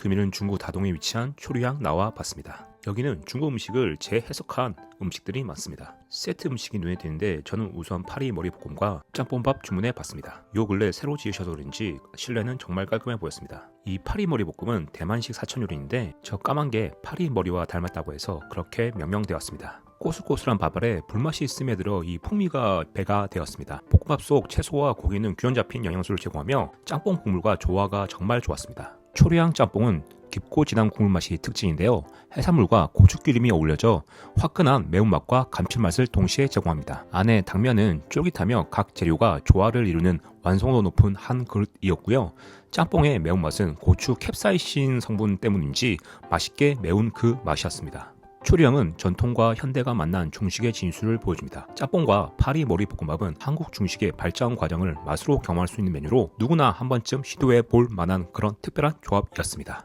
금일은 중구 다동에 위치한 초류향 나와 봤습니다. 여기는 중국 음식을 재해석한 음식들이 많습니다. 세트 음식이 눈에 띄는데 저는 우선 파리 머리 볶음과 짬뽕밥 주문해 봤습니다. 요 근래 새로 지으셔서 그런지 실내는 정말 깔끔해 보였습니다. 이 파리 머리 볶음은 대만식 사천 요리인데 저 까만 게 파리 머리와 닮았다고 해서 그렇게 명명되었습니다. 꼬슬꼬슬한 밥알에 불맛이 스며들어 이 풍미가 배가 되었습니다. 볶음밥 속 채소와 고기는 균형 잡힌 영양소를 제공하며 짬뽕 국물과 조화가 정말 좋았습니다. 초리향 짬뽕은 깊고 진한 국물 맛이 특징인데요. 해산물과 고추기름이 어울려져 화끈한 매운맛과 감칠맛을 동시에 제공합니다. 안에 당면은 쫄깃하며 각 재료가 조화를 이루는 완성도 높은 한 그릇이었고요. 짬뽕의 매운맛은 고추 캡사이신 성분 때문인지 맛있게 매운 그 맛이었습니다. 초리향은 전통과 현대가 만난 중식의 진수를 보여줍니다. 짬뽕과 파리 머리 볶음밥은 한국 중식의 발전 과정을 맛으로 경험할 수 있는 메뉴로 누구나 한 번쯤 시도해 볼 만한 그런 특별한 조합이었습니다.